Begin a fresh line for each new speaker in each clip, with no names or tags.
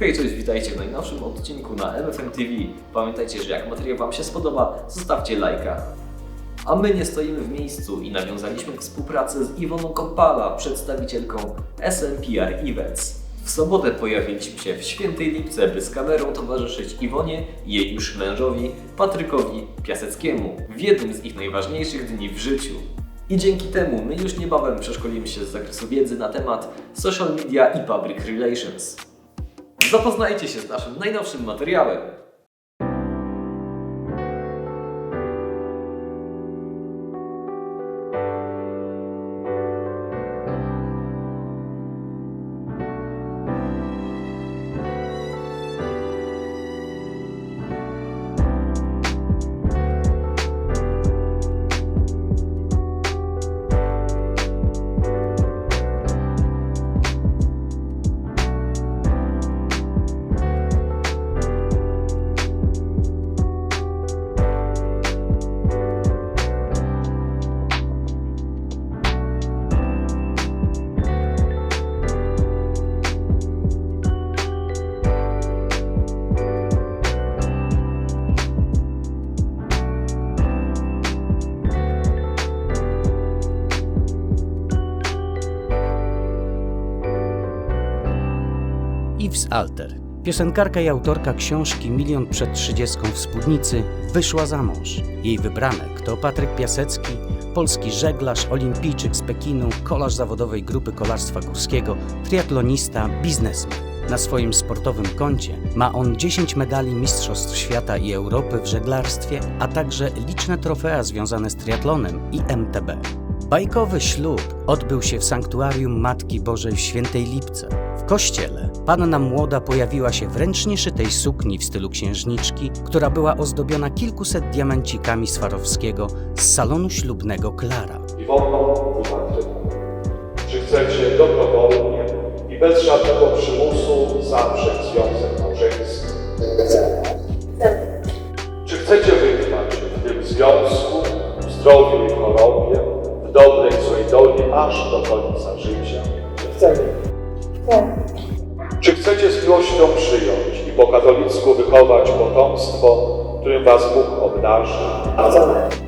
Hej, cześć, witajcie w najnowszym odcinku na MFM TV. Pamiętajcie, że jak materiał Wam się spodoba, zostawcie lajka. A my nie stoimy w miejscu i nawiązaliśmy współpracę z Iwoną Kopala, przedstawicielką SMPR Events. W sobotę pojawiliśmy się w Świętej Lipce, by z kamerą towarzyszyć Iwonie jej już mężowi, Patrykowi Piaseckiemu, w jednym z ich najważniejszych dni w życiu. I dzięki temu my już niebawem przeszkolimy się z zakresu wiedzy na temat social media i public relations. Zapoznajcie się z naszym najnowszym materiałem.
Yves Alter, piosenkarka i autorka książki Milion przed trzydziestką w spódnicy, wyszła za mąż. Jej wybranek to Patryk Piasecki, polski żeglarz, olimpijczyk z Pekinu, kolarz zawodowej grupy kolarstwa górskiego, triatlonista, biznesmen. Na swoim sportowym koncie ma on 10 medali Mistrzostw Świata i Europy w żeglarstwie, a także liczne trofea związane z triatlonem i MTB. Bajkowy ślub odbył się w sanktuarium Matki Bożej w Świętej Lipce. W kościele panna młoda pojawiła się w ręcznie szytej sukni w stylu księżniczki, która była ozdobiona kilkuset diamencikami Swarowskiego z salonu ślubnego Klara.
Iwono i Patryku, czy chcecie dobrowolnie i bez żadnego przymusu zawrzeć związek małżeński? Czy chcecie wytrwać w tym związku, w zdrowiu i chorobie, w dobrej złej doli aż do końca życia?
Chcemy.
Czy chcecie z miłością przyjąć i po katolicku wychować potomstwo, którym was Bóg obdarzy?
Chcemy.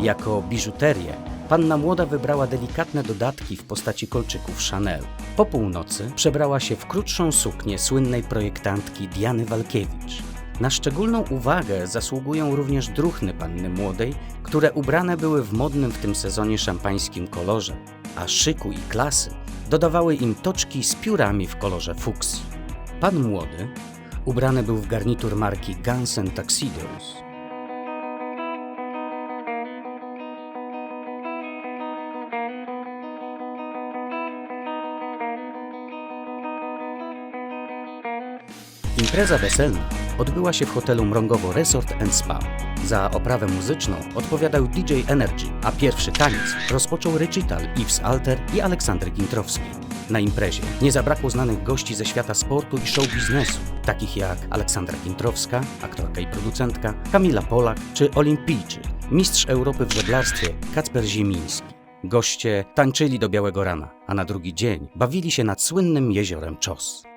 Jako
biżuterię panna młoda wybrała delikatne dodatki w postaci kolczyków Chanel. Po północy przebrała się w krótszą suknię słynnej projektantki Diany Walkiewicz. Na szczególną uwagę zasługują również druchny panny młodej, które ubrane były w modnym w tym sezonie szampańskim kolorze, a szyku i klasy dodawały im toczki z piórami w kolorze fuksji. Pan młody ubrany był w garnitur marki Guns Tuxedos. Impreza weselna odbyła się w hotelu Mrągowo Resort Spa. Za oprawę muzyczną odpowiadał DJ Energy, a pierwszy taniec rozpoczął recital Yves Alter i Aleksander Gintrowski. Na imprezie nie zabrakło znanych gości ze świata sportu i show biznesu, takich jak Aleksandra Gintrowska, aktorka i producentka, Kamila Polak czy olimpijczyk, mistrz Europy w żeglarstwie Kacper Ziemiński. Goście tańczyli do białego rana, a na drugi dzień bawili się nad słynnym jeziorem Czos.